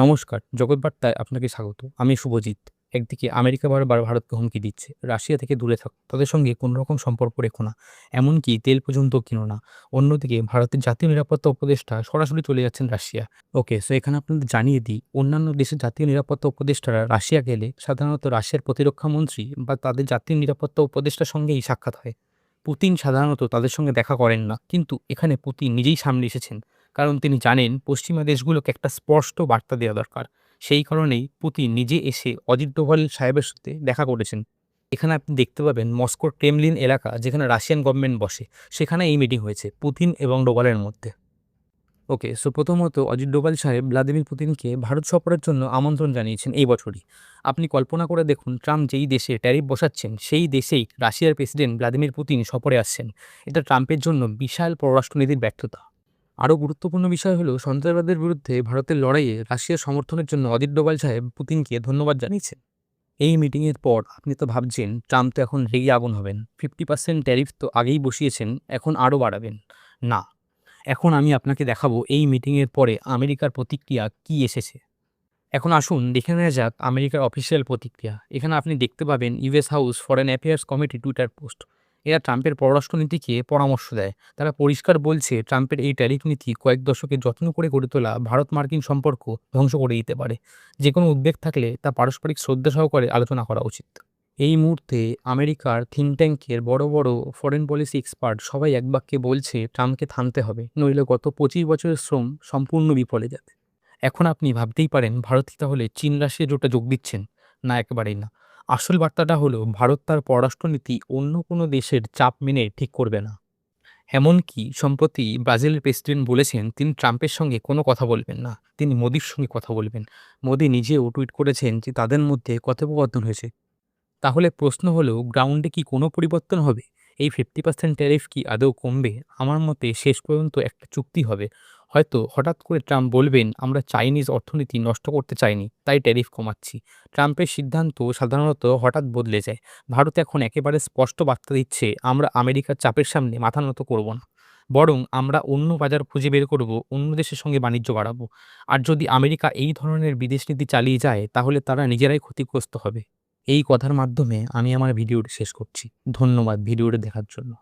নমস্কার, জগৎবার্তায় আপনাকে স্বাগত। আমি শুভজিৎ। একদিকে আমেরিকা বারবার ভারতকে হুমকি দিচ্ছে, রাশিয়া থেকে দূরে থাকো, তাদের সঙ্গে কোনো রকম সম্পর্ক রেখো না। এমনকি তেল পর্যন্ত কিনো না। অন্যদিকে ভারতের জাতীয় নিরাপত্তা উপদেষ্টা সরাসরি চলে যাচ্ছেন রাশিয়া। ওকে সো এখানে আপনাদের জানিয়ে দিই, অন্যান্য দেশের জাতীয় নিরাপত্তা উপদেষ্টারা রাশিয়া গেলে সাধারণত রাশিয়ার প্রতিরক্ষা মন্ত্রী বা তাদের জাতীয় নিরাপত্তা উপদেষ্টার সঙ্গেই সাক্ষাৎ হয়। পুতিন সাধারণত তাদের সঙ্গে দেখা করেন না, কিন্তু এখানে পুতিন নিজেই সামনে এসেছেন। কারণ তিনি জানেন পশ্চিমা দেশগুলোকে একটা স্পষ্ট বার্তা দেওয়া দরকার। সেই কারণেই পুতিন নিজে এসে অজিত ডোভাল সাহেবের সাথে দেখা করেছেন। এখানে আপনি দেখতে পাবেন মস্কোর ক্রেমলিন এলাকা, যেখানে রাশিয়ান গভর্নমেন্ট বসে। সেখানে এই মিটিং হয়েছে, পুতিন এবং ডোভালের মধ্যে। ওকে, সো প্রথমত অজিত ডোভাল সাহেব ভ্লাদিমির পুতিনকে ভারত সফরের জন্য আমন্ত্রণ জানিয়েছেন এই বছরই। আপনি কল্পনা করে দেখুন, ট্রাম্প যেই দেশে ট্যারিফ বসাচ্ছেন, সেই দেশেই রাশিয়ার প্রেসিডেন্ট ভ্লাদিমির পুতিন সফরে আসছেন। এটা ট্রাম্পের জন্য বিশাল পররাষ্ট্রনীতির ব্যর্থতা। আরও গুরুত্বপূর্ণ বিষয় হলো, সন্ত্রাসবাদের বিরুদ্ধে ভারতের লড়াইয়ে রাশিয়ার সমর্থনের জন্য অজিত ডোভাল সাহেব পুতিনকে ধন্যবাদ জানিয়েছেন। এই মিটিংয়ের পর আপনি তো ভাবছেন, ট্রাম্প তো এখন রেগে আগুন হবেন। ফিফটি পার্সেন্ট ট্যারিফ তো আগেই বসিয়েছেন, এখন আরও বাড়াবেন। না, এখন আমি আপনাকে দেখাবো এই মিটিংয়ের পরে আমেরিকার প্রতিক্রিয়া কি এসেছে। এখন আসুন, দেখে নেওয়া যাক আমেরিকার অফিসিয়াল প্রতিক্রিয়া। এখানে আপনি দেখতে পাবেন US House Foreign Affairs Committee Twitter post. এরা ট্রাম্পের পররাষ্ট্রনীতিকে পরামর্শ দেয়। তারা পরিষ্কার বলছে, ট্রাম্পের এই ট্যারিফ নীতি কয়েক দশকে যত্ন করে গড়ে তোলা ভারত মার্কিন সম্পর্ক ধ্বংস করে দিতে পারে। যে কোনো উদ্বেগ থাকলে তা পারস্পরিক শ্রদ্ধা সহকারে আলোচনা করা উচিত। এই মুহূর্তে আমেরিকার থিঙ্ক ট্যাঙ্কের বড় বড় ফরেন পলিসি এক্সপার্ট সবাই এক বাক্যে বলছে, ট্রাম্পকে থামতে হবে, নইলে গত পঁচিশ বছরের শ্রম সম্পূর্ণ বিফলে যাবে। এখন আপনি ভাবতেই পারেন ভারত তাহলে চীন রাশিয়া জোটে যোগ দিচ্ছেন। না, একেবারেই না। আসল বার্তাটা হলো, ভারত তার পররাষ্ট্রনীতি অন্য কোনো দেশের চাপ মেনে ঠিক করবে না। এমনকি সম্প্রতি ব্রাজিলের প্রেসিডেন্ট বলেছেন, তিনি ট্রাম্পের সঙ্গে কোনো কথা বলবেন না। তিনি মোদির সঙ্গে কথা বলবেন। মোদি নিজেও টুইট করেছেন যে তাদের মধ্যে কথোপকথন হয়েছে। তাহলে প্রশ্ন হলো, গ্রাউন্ডে কি কোনো পরিবর্তন হবে? এই ফিফটি পার্সেন্ট ট্যারিফ কি আদৌ কমবে? আমার মতে শেষ পর্যন্ত একটা চুক্তি হবে। হয়তো হঠাৎ করে ট্রাম্প বলবেন, আমরা চাইনিজ অর্থনীতি নষ্ট করতে চাইনি, তাই ট্যারিফ কমাচ্ছি। ট্রাম্পের সিদ্ধান্ত সাধারণত হঠাৎ বদলে যায়। ভারত এখন একেবারে স্পষ্ট বার্তা দিচ্ছে, আমরা আমেরিকার চাপের সামনে মাথা নত করব না, বরং আমরা অন্য বাজার খুঁজে বের করব, অন্য দেশের সঙ্গে বাণিজ্য বাড়াবো। আর যদি আমেরিকা এই ধরনের বিদেশ নীতি চালিয়ে যায়, তাহলে তারা নিজেরাই ক্ষতিগ্রস্ত হবে। এই কথার মাধ্যমে আমি আমার ভিডিওটি শেষ করছি। ধন্যবাদ ভিডিওটি দেখার জন্য।